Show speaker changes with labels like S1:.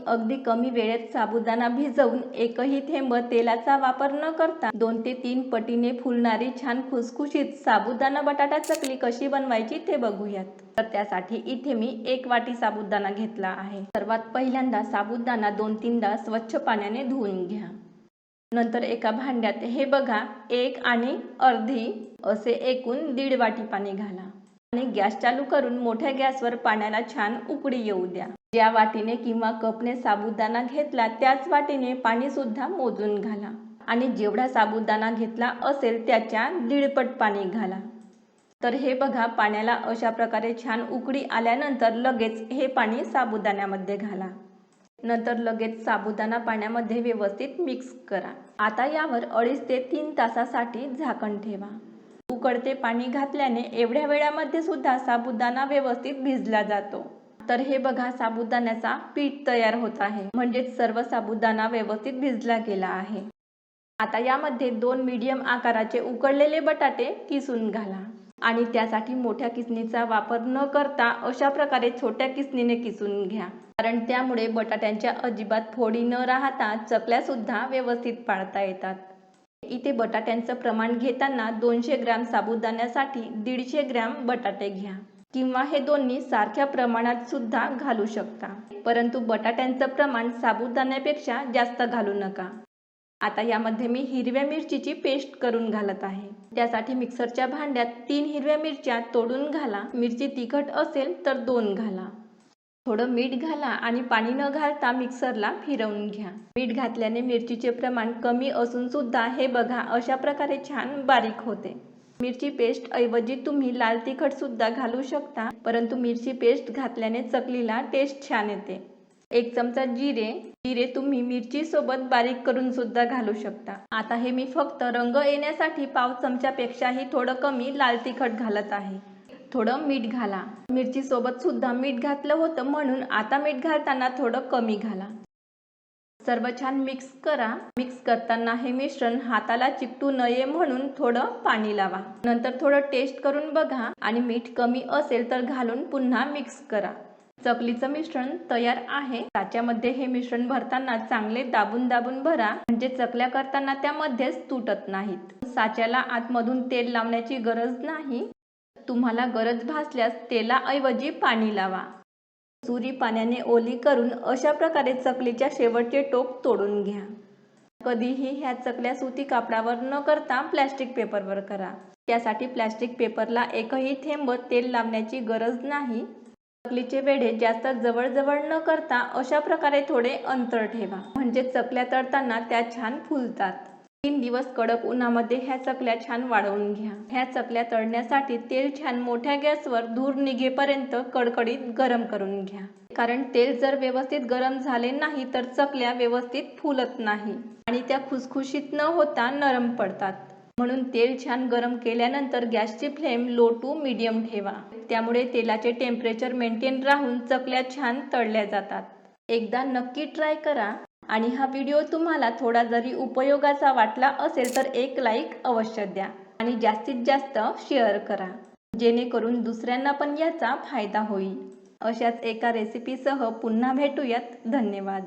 S1: अगदी कमी वेळेत साबुदाणा भिजवून एकही थेंब तेलाचा वापर न करता दोन ते तीन पटीने फुलणारी छान खुसखुशीत साबुदाणा बटाटा चकली कशी बनवायची ते बघूयात. तर त्यासाठी इथे मी एक वाटी साबुदाणा घेतला आहे. सर्वात पहिल्यांदा साबुदाणा दोन तीनदा स्वच्छ पाण्याने धुवून घ्या. नंतर एका भांड्यात हे बघा एक आणि अर्धी असे एकूण दीड वाटी पाणी घाला. आणि गॅस चालू करून मोठ्या गॅसवर पाण्याला छान उकडी येऊ द्या. ज्या वाटीने किंवा कपने साबुदाणा घेतला त्याच वाटीने पाणीसुद्धा मोजून घाला. आणि जेवढा साबुदाणा घेतला असेल त्याच्या दीडपट पाणी घाला. तर हे बघा पाण्याला अशा प्रकारे छान उकडी आल्यानंतर लगेच हे पाणी साबुदाण्यामध्ये घाला. नंतर लगेच साबुदाणा पाण्यामध्ये व्यवस्थित मिक्स करा. आता यावर अडीच ते तीन तासासाठी झाकण ठेवा. उकळते पाणी घातल्याने एवढ्या वेळामध्ये सुद्धा साबुदाणा व्यवस्थित भिजला जातो. तर हे बघा साबुदाण्याचा पीठ तयार होत आहे. म्हणजेच सर्व साबुदाणा व्यवस्थित भिजला गेला आहे. आता यामध्ये दोन मीडियम आकाराचे उकडलेले बटाटे किसून घाला. आणि त्यासाठी मोठ्या किसणीचा वापर न करता अशा प्रकारे छोट्या किसणीने किसून घ्या. कारण त्यामुळे बटाट्यांच्या अजिबात फोडी न राहता चकल्या सुद्धा व्यवस्थित पाळता येतात. इथे बटाट्यांचं प्रमाण घेताना दोनशे ग्रॅम साबुदाण्यासाठी दीडशे ग्रॅम बटाटे घ्या. किंवा हे दोन्ही सारख्या प्रमाणात सुद्धा घालू शकता. परंतु बटाट्यांचं प्रमाण साबुदाण्यापेक्षा जास्त घालू नका. आता यामध्ये मी हिरव्या मिरचीची पेस्ट करून घालत आहे. त्यासाठी मिक्सरच्या भांड्यात तीन हिरव्या मिरच्या तोडून घाला. मिरची तिखट असेल तर दोन घाला. थोडं मीठ घाला आणि पाणी न घालता मिक्सरला फिरवून घ्या. मीठ घातल्याने मिरचीचे प्रमाण कमी असून सुद्धा हे बघा अशा प्रकारे छान बारीक होते. मिरची पेस्ट ऐवजी तुम्ही लाल तिखट सुद्धा घालू शकता परंतु मिरची पेस्ट घातल्याने चकलीला टेस्ट छान येते. एक चमचा जिरे जिरे तुम्ही मिरची सोबत बारीक करून सुद्धा घालू शकता. आता हे मी फक्त रंग येण्यासाठी पाव चमच्यापेक्षाही थोडं कमी लाल तिखट घालत आहे. थोडं मीठ घाला. मिरची सोबत सुद्धा मीठ घातलं होतं म्हणून आता मीठ घालताना थोडं कमी घाला. सर्व छान मिक्स करा. मिक्स करताना हे मिश्रण हाताला चिकटू नये म्हणून थोडं पाणी लावा. नंतर थोडं टेस्ट करून बघा आणि मीठ कमी असेल तर घालून पुन्हा मिक्स करा. चकलीचं मिश्रण तयार आहे. त्याच्यामध्ये हे मिश्रण भरताना चांगले दाबून दाबून भरा. म्हणजे चकल्या करताना त्यामध्येच तुटत नाहीत. साच्याला आतमधून तेल लावण्याची गरज नाही. तुम्हाला गरज भासल्यास तेलाऐवजी पाणी लावा. सुरी पाण्याने ओली करून अशा प्रकारे चकलीच्या शेवटचे टोक तोडून घ्या. कधीही ह्या चकल्या सुती कापडावर न करता प्लॅस्टिक पेपरवर करा. त्यासाठी प्लॅस्टिक पेपरला एकही थेंब तेल लावण्याची गरज नाही. चकलीचे वेढे जास्त जवळजवळ न करता अशा प्रकारे थोडे अंतर ठेवा. म्हणजे चकल्या तळताना त्या छान फुलतात. तीन दिवस कडक उन्हामध्ये ह्या चकल्या छान वाढवून घ्या. ह्या चकल्या तळण्यासाठी तेल छान मोठ्या गॅसवर धूर निघेपर्यंत कडकडीत गरम करून घ्या. कारण तेल जर व्यवस्थित गरम झाले नाही तर चकल्या व्यवस्थित फुलत नाही आणि त्या खुसखुशीत न होता नरम पडतात. म्हणून तेल छान गरम केल्यानंतर गॅसची फ्लेम लो टू मीडियम ठेवा. त्यामुळे तेलाचे टेम्परेचर मेंटेन राहून चकल्या छान तळल्या जातात. एकदा नक्की ट्राय करा. आणि हा व्हिडिओ तुम्हाला थोडा जरी उपयोगाचा वाटला असेल तर एक लाईक अवश्य द्या आणि जास्तीत जास्त शेअर करा. जेणेकरून दुसऱ्यांना पण याचा फायदा होईल. अशाच एका रेसिपीसह पुन्हा भेटूयात. धन्यवाद.